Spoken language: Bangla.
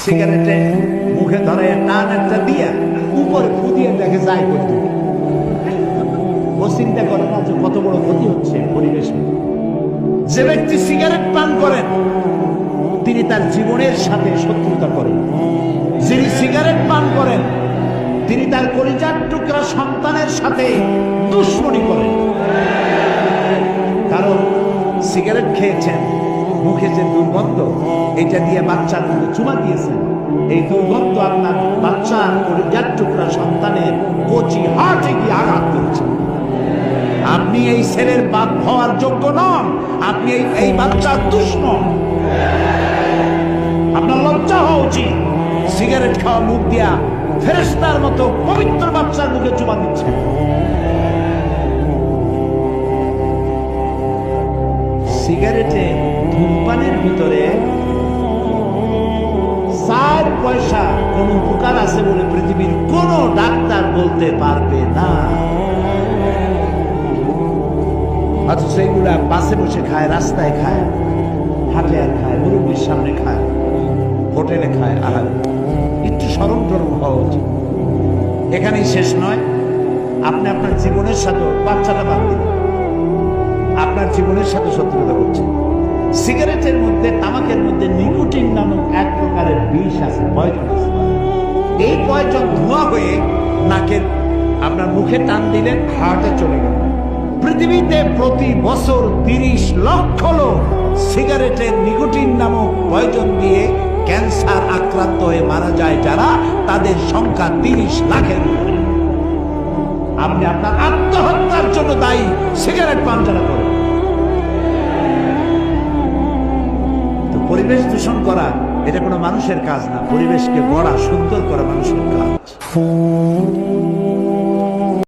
সিগারেটে মুখে ধরে টান একটা দিয়া, উপরে ফুদিয়ে দেখে যায় করতে চিন্তা করে না যে কত বড় ক্ষতি হচ্ছে পরিবেশে যে ব্যক্তি সিগারেট পান করেন, তিনি তার জীবনের সাথে শত্রুতা করেন। যিনি সিগারেট পান করেন, তিনি তার কলিজার টুকরা সন্তানের সাথে দুশ্মনী করেন। কারণ সিগারেট খেয়েছেন, মুখে যে দুর্গন্ধ এটা দিয়ে বাচ্চার মুখে চুমা দিয়েছেন এই দুর্গন্ধ আপনার বাচ্চার কলিজার টুকরা সন্তানের কচি হার্টে গিয়ে আঘাত করেছে। আপনি এই ছেলের বাপ হওয়ার যোগ্য নন, আপনি এই এই বাচ্চার দুশ্মন আপনার লজ্জা হওয়া উচিত। সিগারেট খাওয়া মুখ দিয়া ফেরেস্তার মতো পবিত্র বাচ্চার মুখে চুমা দিচ্ছে। সিগারেটে ধূমপানের ভিতরে আছে বলে পৃথিবীর কোন ডাক্তার বলতে পারবে না। অথচ সেগুলা বাসে বসে খায়, রাস্তায় খায়, হাটে আর খায়, মুরব্বীর সামনে খায়, হোটেলে খায় একটু সরম টরম হওয়া উচিত। এখানেই শেষ নয়। আপনি আপনার জীবনের সাথে বাচ্চাটা বাদ দিন। আপনার জীবনের সাথে শত্রুতা করছে। সিগারেটের মধ্যে, তামাকের মধ্যে নিকোটিন নামক এক প্রকারের বিষ আছে পয়জন আছে এই পয়জন ধোঁয়া হয়ে নাকের আপনার মুখে টান দিলেন, হার্টে চলে গেল। পৃথিবীতে প্রতি বছর তিরিশ লক্ষ লোক সিগারেটের নিকোটিন নামক পয়জন দিয়ে ক্যান্সার আক্রান্ত হয়ে মারা যায় যারা তাদের সংখ্যা তিরিশ লাখের আপনি আপনার আত্মহত্যার জন্য দায়ী, সিগারেট পান যারা করেন পরিবেশ দূষণ করা এটা কোনো মানুষের কাজ না পরিবেশকে গড়া সুন্দর করা মানুষের কাজ।